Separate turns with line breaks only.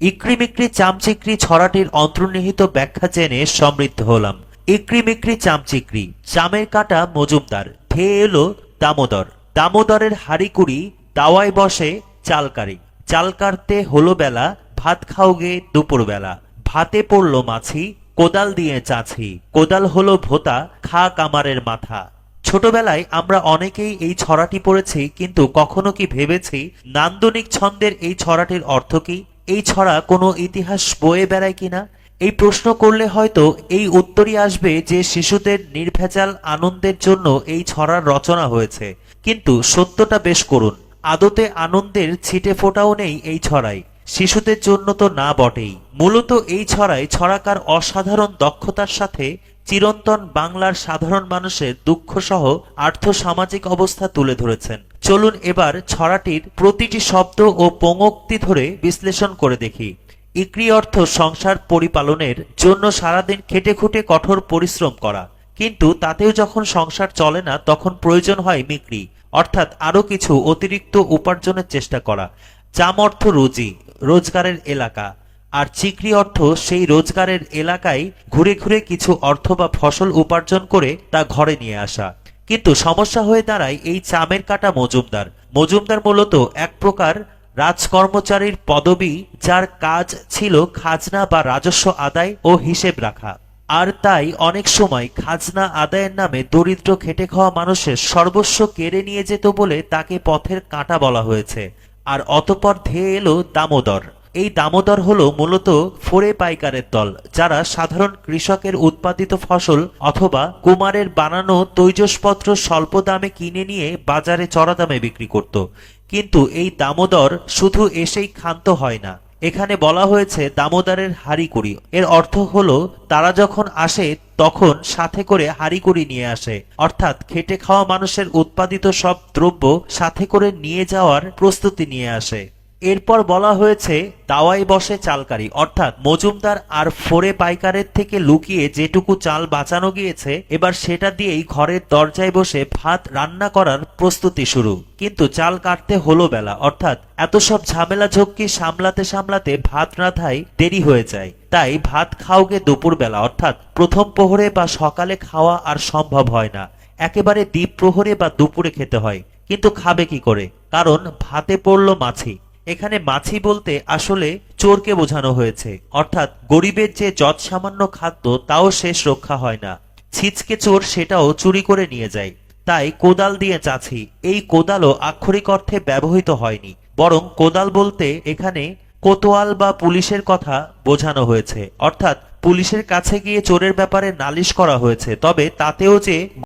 ইক্রিমিক্রি চামচিক্রি ছড়াটির অন্তর্নিহিত ব্যাখ্যা জেনে সমৃদ্ধ হলাম। ইক্রিমিক্রি চামচিক্রি চামের কাটা মজুমদার ধেয়ে এলো দামোদর। দামোদরের হাড়িকুড়ি, দাওয়ায় বসে চালকারি। চাল কাটতে হলো বেলা, ভাত খাও খাওগে দুপুরবেলা। ভাতে পড়ল মাছি, কোদাল দিয়ে চাছি। কোদাল হলো ভোতা খা কামারের মাথা। ছোটবেলায় আমরা অনেকেই এই ছড়াটি পড়েছি, কিন্তু কখনো কি ভেবেছি নান্দনিক ছন্দের এই ছড়াটির অর্থ কি? এই ছড়া কোনো ইতিহাস বয়ে বেড়ায় কিনা? এই প্রশ্ন করলে হয়তো এই উত্তরই আসবে যে শিশুদের নির্ভেজাল আনন্দের জন্য এই ছড়ার রচনা হয়েছে। কিন্তু সত্যটা বেশ করুন, আদতে আনন্দের ছিটে ফোটাও নেই এই ছড়ায়। শিশুদের জন্য তো না বটেই। মূলত এই ছড়ায় ছড়াকার অসাধারণ দক্ষতার সাথে চিরন্তন বাংলার সাধারণ মানুষের দুঃখসহ আর্থসামাজিক অবস্থা তুলে ধরেছেন। চলুন এবার ছড়াটির প্রতিটি শব্দ ও পঙ্ক্তি ধরে বিশ্লেষণ করে দেখি। ইক্রি অর্থ সংসার পরিপালনের জন্য সারাদিন খেটে খুঁটে কঠোর পরিশ্রম করা। কিন্তু তাতেও যখন সংসার চলে না, তখন প্রয়োজন হয় মিক্রি, অর্থাৎ আরও কিছু অতিরিক্ত উপার্জনের চেষ্টা করা। চাম অর্থ রুজি, রোজগারের এলাকা। আর চিকরি অর্থ সেই রোজগারের এলাকায় ঘুরে ঘুরে কিছু অর্থ বা ফসল উপার্জন করে তা ঘরে নিয়ে আসা। কিন্তু সমস্যা হয়ে দাঁড়ায় এই চামের কাটা মজুমদার। মজুমদার মূলত এক প্রকার রাজকর্মচারীর পদবি যার কাজ ছিল খাজনা বা রাজস্ব আদায় ও হিসেব রাখা। আর তাই অনেক সময় খাজনা আদায়ের নামে দরিদ্র খেটে খাওয়া মানুষের সর্বস্ব কেড়ে নিয়ে যেত বলে তাকে পথের কাঁটা বলা হয়েছে। আর অতপর ধেয়ে এলো দামোদর। এই দামোদর হল মূলত ফোরে পাইকারের দল, যারা সাধারণ কৃষকের উৎপাদিত ফসল অথবা কুমারের বানানো তৈজসপত্র স্বল্প দামে কিনে নিয়ে বাজারে চড়া দামে বিক্রি করত। কিন্তু এই দামোদর শুধু এসেই ক্ষান্ত হয় না। এখানে বলা হয়েছে দামোদরের হাড়িকুড়ি। এর অর্থ হলো, তারা যখন আসে, তখন সাথে করে হাড়িকুড়ি নিয়ে আসে। অর্থাৎ খেটে খাওয়া মানুষের উৎপাদিত সব দ্রব্য সাথে করে নিয়ে যাওয়ার প্রস্তুতি নিয়ে আসে। এরপর বলা হয়েছে দাওয়াই বসে চালকারি। অর্থাৎ মজুমদার আর ফোরে পাইকারের থেকে লুকিয়ে যেটুকু চাল বাঁচানো গিয়েছে, এবার সেটা দিয়েই ঘরের দরজায় বসে ভাত রান্না করার প্রস্তুতি শুরু। কিন্তু চাল কাটতে হলো বেলা, অর্থাৎ এত সব ঝামেলা ঝক্কি সামলাতে সামলাতে ভাত রাঁধায় দেরি হয়ে যায়। তাই ভাত খাওগে দুপুরবেলা, অর্থাৎ প্রথম প্রহরে বা সকালে খাওয়া আর সম্ভব হয় না। একেবারে দ্বীপ প্রহরে বা দুপুরে খেতে হয়। কিন্তু খাবে কি করে? কারণ ভাতে পড়ল মাছি। এখানে মাছি বলতে আসলে চোরকে বোঝানো হয়েছে। অর্থাৎ গরিবের যে যৎ সামান্য খাদ্য, তাও শেষ রক্ষা হয় না। ছিচকে চোর সেটাও চুরি করে নিয়ে যায়। তাই কোদাল দিয়ে চাছি এই কোদালও আক্ষরিক অর্থে ব্যবহৃত হয়নি। বরং কোদাল বলতে এখানে কোতোয়াল বা পুলিশের কথা বোঝানো হয়েছে। অর্থাৎ পুলিশের কাছে গিয়ে চোরের ব্যাপারে নালিশ করা হয়েছে। তবে তাতেও যে